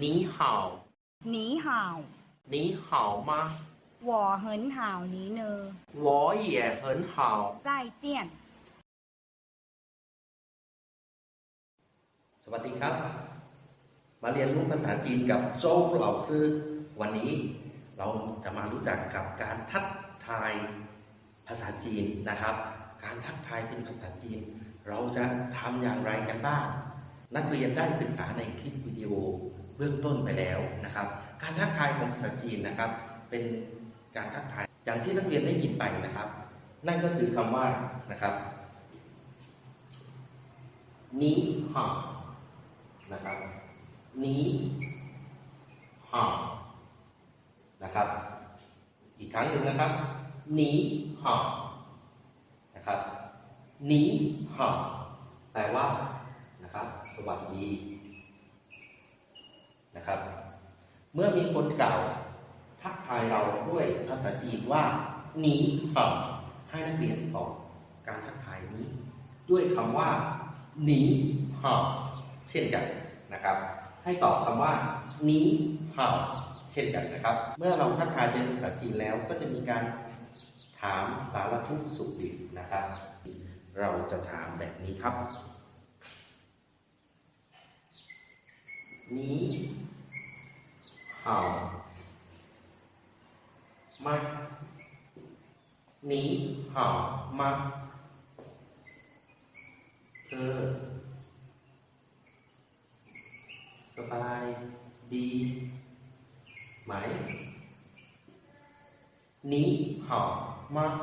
你好，你好，你好吗？我很好，你呢？我也很好。再见。 สวัสดีครับ มาเรียนรู้ภาษาจีนกับโจ้เหล่าซื่อวันนี้เราจะมารู้จักกับการทักทายภาษาจีนนะครับ การทักทายเป็นภาษาจีน เราจะทำอย่างไรกันบ้าง นักเรียนได้ศึกษาในคลิปวิดีโอเบื้องต้นไปแล้วนะครับ การทักทายของภาษาจีนนะครับ เป็น การทักทายอย่างที่นักเรียนได้ยินไปนะครับ นั่นก็คือคำว่านะครับนี้ห่านะครับนี้ห่านะครับ อีกครั้งหนึ่งนะครับนี้ห่านะครับนี้ห่าแปลว่านะครับ สวัสดีนะครับ เมื่อมีคนกล่าว ทายเราด้วยภาษาจีนว่านี้ห่าให้นักเรียนตอบการทักทายนี้ ด้วยคำว่านี้ห่าเช่นกันนะครับ ให้ตอบคำว่านี้ห่าเช่นกันนะครับ เมื่อเราทักทายเป็นภาษาจีนแล้วก็จะมีการถามสารทุกข์สุขดิบนะครับ เราจะถามแบบนี้ครับนี้ห่า มานี้ห่ามาเธอสบายดีไหมนี้หอมาก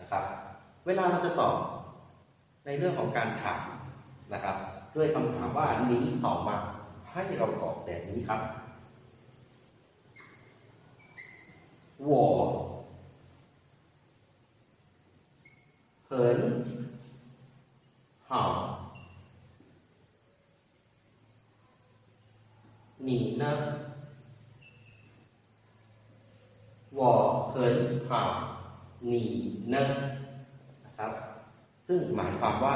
นะครับ เวลาเราจะตอบในเรื่องของการถามนะครับ ด้วยคำถามว่านี้หอมากให้เราตอบแบบนี้ครับ 我很好你呢？我很好你呢นะครับ ซึ่งหมายความว่า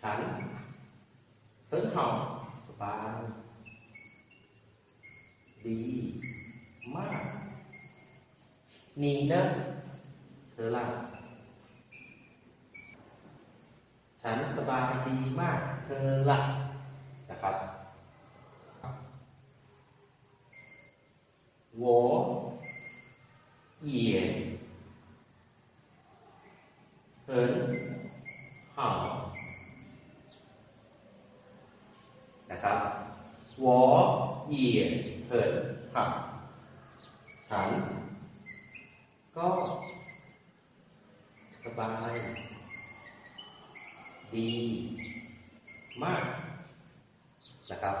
ฉัน很好สบาย ดี มาก你呢เธอล่ะ ฉันสบายดีมาก เธอล่ะนะครับ 我也很好นะครับ我也很好 ฉัน ก็สบาย ดี มาก นะครับ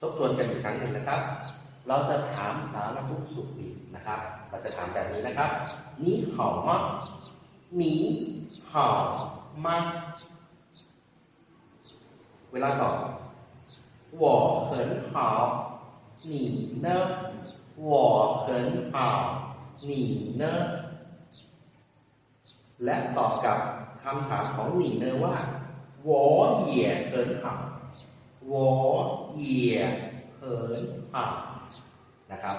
ทบทวนกันอีกครั้งหนึ่งนะครับ เราจะถามสารทุกข์สุขดิบนะครับ เราจะถามแบบนี้นะครับ你好吗你好吗เวลาตอบ我很好你呢 我很好你呢และตอบกับคำถามของหนีเนอว่า我也很好我也很好นะครับ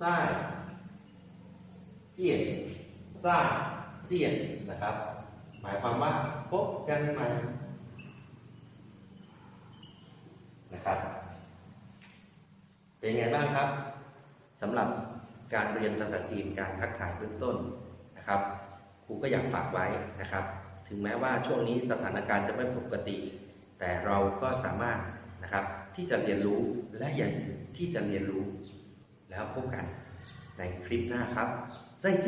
在เจียนจ้าเจียนนะครับ หมายความว่าพบกันใหม่นะครับ เป็นไงบ้างครับสำหรับการเรียนภาษาจีนการทักทายเบื้องต้นนะครับครูก็อยากฝากไว้นะครับ ถึงแม้ว่าช่วงนี้สถานการณ์จะไม่ปกติ แต่เราก็สามารถนะครับที่จะเรียนรู้และอย่ากที่จะเรียนรู้แล้วพบกันในคลิปหน้าครับ再见